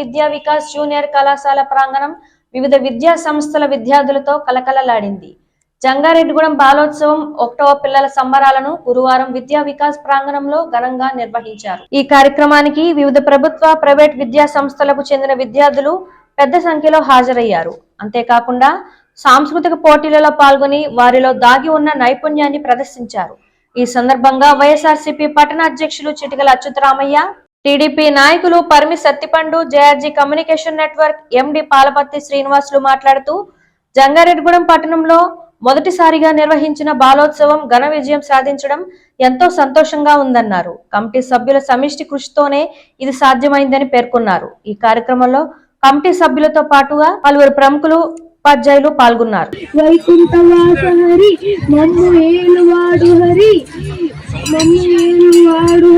విద్యా వికాస్ జూనియర్ కళాశాల ప్రాంగణం వివిధ విద్యా సంస్థల విద్యార్థులతో కలకలలాడింది. జంగారెడ్డిగూడెం బాలోత్సవం ఒకటవ పిల్లల సంబరాలను గురువారం విద్యా వికాస్ ప్రాంగణంలో ఘనంగా నిర్వహించారు. ఈ కార్యక్రమానికి వివిధ ప్రభుత్వ ప్రైవేట్ విద్యా సంస్థలకు చెందిన విద్యార్థులు పెద్ద సంఖ్యలో హాజరయ్యారు. అంతేకాకుండా సాంస్కృతిక పోటీలలో పాల్గొని వారిలో దాగి ఉన్న నైపుణ్యాన్ని ప్రదర్శించారు. ఈ సందర్భంగా వైఎస్ఆర్సీపీ పట్టణ అధ్యక్షులు చిటికల అచ్యుతరామయ్య టీడీపీ నాయకులు Parimi Sattipandu JRG communication network MD Palapatti Srinivasulu మాట్లాడుతూ జంగారెడ్డిగూడెం పట్టణంలో మొదటిసారిగా నిర్వహించిన బాలోత్సవం ఘన విజయం సాధించడం ఎంతో సంతోషంగా ఉందన్నారు. కమిటీ సభ్యుల సమిష్టి కృషితోనే ఇది సాధ్యమైందని పేర్కొన్నారు. ఈ కార్యక్రమంలో కమిటీ సభ్యులతో పాటుగా పలువురు ప్రముఖులు ఉపాధ్యాయులు పాల్గొన్నారు. వైకుంఠవాస హరి మమ్ము ఏలువాడు హరి మమ్ము ఏలువాడు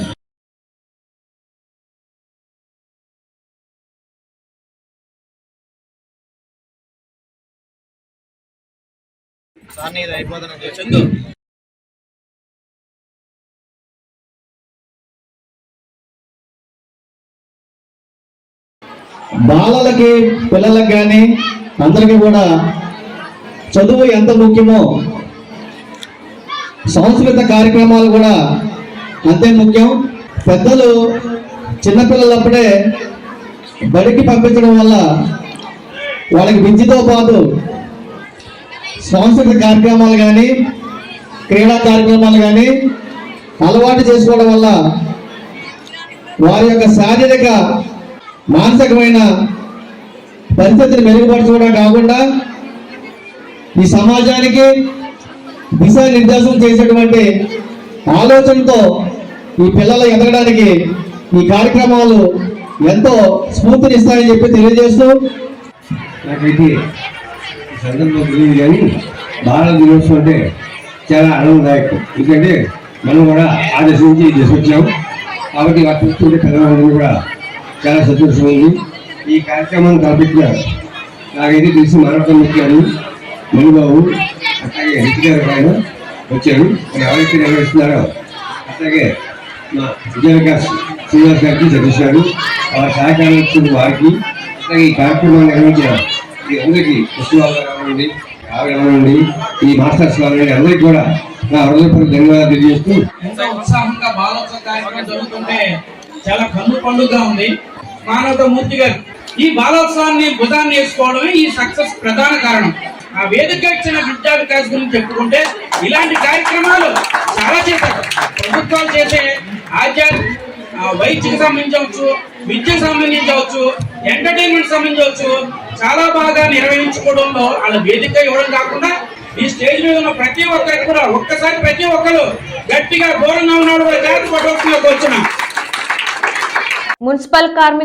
రమారమణ ఇది అయిపోతాను చందు బాలలకి పిల్లలకి కానీ అందరికీ కూడా చదువు ఎంత ముఖ్యమో సంస్కృత కార్యక్రమాలు కూడా అంతే ముఖ్యం. పెద్దలు చిన్నపిల్లలప్పుడే బడికి పంపించడం వల్ల వాళ్ళకి విద్యతో పాటు సాంస్కృతిక కార్యక్రమాలు కానీ క్రీడా కార్యక్రమాలు కానీ అలవాటు చేసుకోవడం వల్ల వారి యొక్క శారీరక మానసికమైన పరిస్థితిని మెరుగుపరచుకోవడం కాకుండా ఈ సమాజానికి దిశానిర్దేశం చేసేటువంటి ఆలోచనతో ఈ పిల్లలు ఎదగడానికి ఈ కార్యక్రమాలు ఎంతో స్ఫూర్తినిస్తాయని చెప్పి తెలియజేస్తూ సందర్భం తెలియదు కానీ భారత దినోత్సవం అంటే చాలా ఆనందదాయకం. ఎందుకంటే మనం కూడా ఆ దశ నుంచి ఈ దశ వచ్చాం. కాబట్టి ఆ చూస్తుంటే పిల్లలందరూ కూడా చాలా సంతోషం ఉంది. ఈ కార్యక్రమాన్ని తలపెట్టిన నాకైతే తెలిసి మరొక ముఖ్యాలు మణిబాబు అట్లాగే హెచ్ గారు ఆయన వచ్చారు. మరి ఎవరైతే నిర్వహిస్తున్నారో అట్లాగే మా విజయవికాస్ శ్రీనివాస్ గారికి జగదీష్ గారు వారి సహకారం వారికి అట్లాగే ఈ కార్యక్రమాన్ని నిర్వహించిన ఈ అందరికీ కృష్ణబాబు గారు అవనండి ఆవిడ అవనండి ఈ మాస్టర్స్ అవనండి అందరికీ కూడా నా హృదయపూర్వక ధన్యవాదాలు తెలియజేస్తూ ఎంతో ఉత్సాహంగా బాలోత్సవ కార్యక్రమం జరుగుతుంటే చాలా కన్ను పండుగగా ఉంది. మానవత మూర్తి గారు ఈ బాలోత్సవాన్ని భుజాన్ని వేసుకోవడమే ఈ సక్సెస్ ప్రధాన కారణం. ఆ వేదిక ఇచ్చిన విద్యా వికాస్ గురించి చెప్పుకుంటే ఇలాంటి కార్యక్రమాలు చాలా చేశారు. ప్రభుత్వాలు చేసే ఆచార్య ఆ, వైద్యకి సంబంధించవచ్చు విద్యకు సంబంధించవచ్చు ఎంటర్టైన్మెంట్ సంబంధించవచ్చు చాలా బాగా నిర్వహించుకోవడంలో వాళ్ళ వేదిక ఇవ్వడం కాకుండా ఈ స్టేజ్ మీద ఉన్న ప్రతి ఒక్కరికి కూడా ఒక్కసారి ప్రతి ఒక్కరు గట్టిగా ఘోరంగా ఉన్నాడు కూడా జాగ్రత్త పడవలసిన వచ్చిన. మున్సిపల్ కార్మిక